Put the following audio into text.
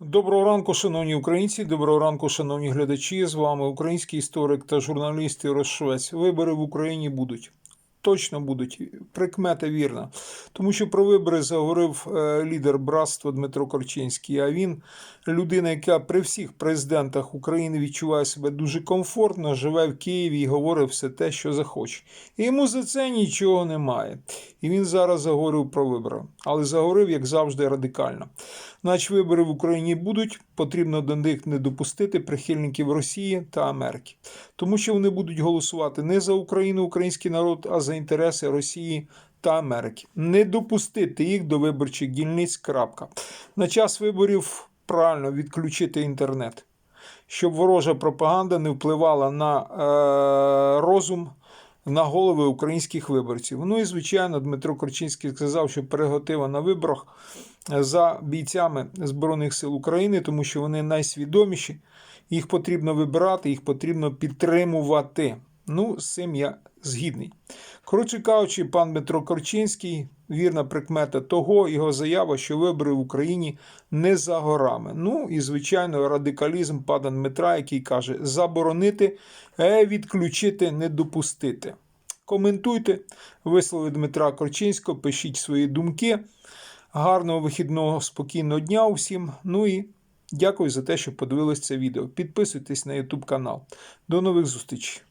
Доброго ранку, шановні українці. Доброго ранку, шановні глядачі. З вами український історик та журналіст Ірос Швець. Вибори в Україні будуть. Точно будуть. Прикмета вірна. Тому що про вибори заговорив е, лідер братства Дмитро Корчинський. А він людина, яка при всіх президентах України відчуває себе дуже комфортно, живе в Києві і говорить все те, що захоче. І йому за це нічого немає. І він зараз заговорив про вибори. Але заговорив, як завжди, радикально. Наче вибори в Україні будуть, потрібно до них не допустити прихильників Росії та Америки, тому що вони будуть голосувати не за Україну, український народ, а за інтереси Росії та Америки. Не допустити їх до виборчих дільниць. Крапка. На час виборів правильно відключити інтернет, щоб ворожа пропаганда не впливала на е, розум на голови українських виборців. Ну і звичайно, Дмитро Корчинський сказав, що прерогатива на виборах за бійцями Збройних сил України, тому що вони найсвідоміші. Їх потрібно вибирати, їх потрібно підтримувати. Ну, з цим я згідний. Коротше кажучи, пан Дмитро Корчинський, вірна прикмета того, його заява, що вибори в Україні не за горами. Ну і, звичайно, радикалізм пана Дмитра, який каже: заборонити, е, відключити, не допустити. Коментуйте вислови Дмитра Корчинського, пишіть свої думки. Гарного вихідного, спокійного дня усім. Ну і дякую за те, що подивились це відео. Підписуйтесь на YouTube канал. До нових зустрічей.